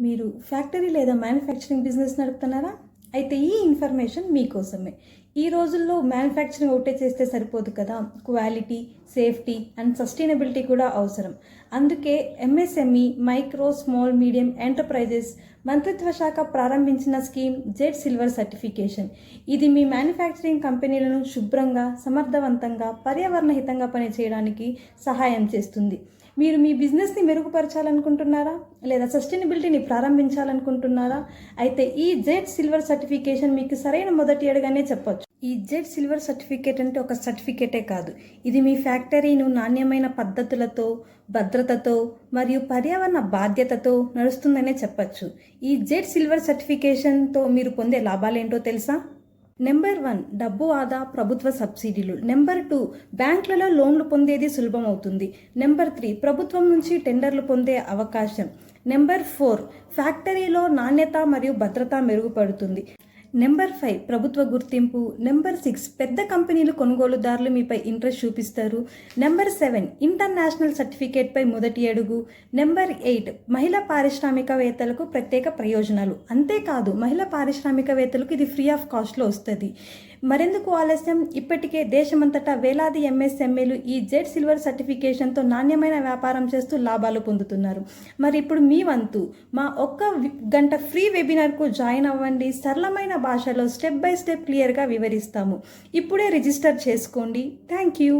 మీరు ఫ్యాక్టరీ లేదా manufacturing business నడుపుతున్నారా? అయితే ఈ ఇన్ఫర్మేషన్ మీకోసమే. ఈ రోజుల్లో మ్యానుఫ్యాక్చరింగ్ ఒకటే చేస్తే సరిపోదు కదా. క్వాలిటీ సేఫ్టీ అండ్ సస్టైనబిలిటీ కూడా అవసరం. అందుకే MSME micro small medium enterprises మంత్రిత్వ శాఖ ప్రారంభించిన స్కీమ్ జెడ్ సిల్వర్ సర్టిఫికేషన్. ఇది మీ మ్యానుఫ్యాక్చరింగ్ కంపెనీలను శుభ్రంగా సమర్థవంతంగా పర్యావరణ హితంగా పనిచేయడానికి సహాయం చేస్తుంది. మీరు మీ బిజినెస్ని మెరుగుపరచాలనుకుంటున్నారా? లేదా సస్టైనబిలిటీని ప్రారంభించాలనుకుంటున్నారా? అయితే ఈ జెడ్ సిల్వర్ సర్టిఫికేషన్ మీకు సరైన మొదటి అడుగనే చెప్పొచ్చు. ఈ జెడ్ సిల్వర్ సర్టిఫికేట్ అంటే ఒక సర్టిఫికేటే కాదు. ఇది మీ ఫ్యాక్టరీను నాణ్యమైన పద్ధతులతో భద్రతతో మరియు పర్యావరణ బాధ్యతతో నడుస్తుందనే చెప్పచ్చు. ఈ జెడ్ సిల్వర్ సర్టిఫికేషన్తో మీరు పొందే లాభాలేంటో తెలుసా? నెంబర్ వన్ డబ్బు ఆదా ప్రభుత్వ సబ్సిడీలు. నెంబర్ టూ బ్యాంకులలో లోన్లు పొందేది సులభం అవుతుంది నెంబర్ త్రీ ప్రభుత్వం నుంచి టెండర్లు పొందే అవకాశం. నెంబర్ ఫోర్ ఫ్యాక్టరీలో నాణ్యత మరియు భద్రత మెరుగుపడుతుంది. నెంబర్ ఫైవ్ ప్రభుత్వ గుర్తింపు. నెంబర్ సిక్స్ పెద్ద కంపెనీలు కొనుగోలుదారులు మీపై ఇంట్రెస్ట్ చూపిస్తారు. నెంబర్ సెవెన్ ఇంటర్నేషనల్ సర్టిఫికేట్పై మొదటి అడుగు. నెంబర్ ఎయిట్ మహిళా పారిశ్రామికవేత్తలకు ప్రత్యేక ప్రయోజనాలు. అంతేకాదు మహిళా పారిశ్రామికవేత్తలకు ఇది ఫ్రీ ఆఫ్ కాస్ట్లో వస్తుంది. మరెందుకు ఆలస్యం? ఇప్పటికే దేశమంతటా వేలాది ఎంఎస్ఎంఏలు ఈ జెడ్ సిల్వర్ సర్టిఫికేషన్తో నాణ్యమైన వ్యాపారం చేస్తూ లాభాలు పొందుతున్నారు. మరి ఇప్పుడు మీ వంతు. మా ఒక్క గంట ఫ్రీ వెబినార్కు జాయిన్ అవ్వండి. సరళమైన భాషలో స్టెప్ బై స్టెప్ క్లియర్గా వివరిస్తాము. ఇప్పుడే రిజిస్టర్ చేసుకోండి. Thank you.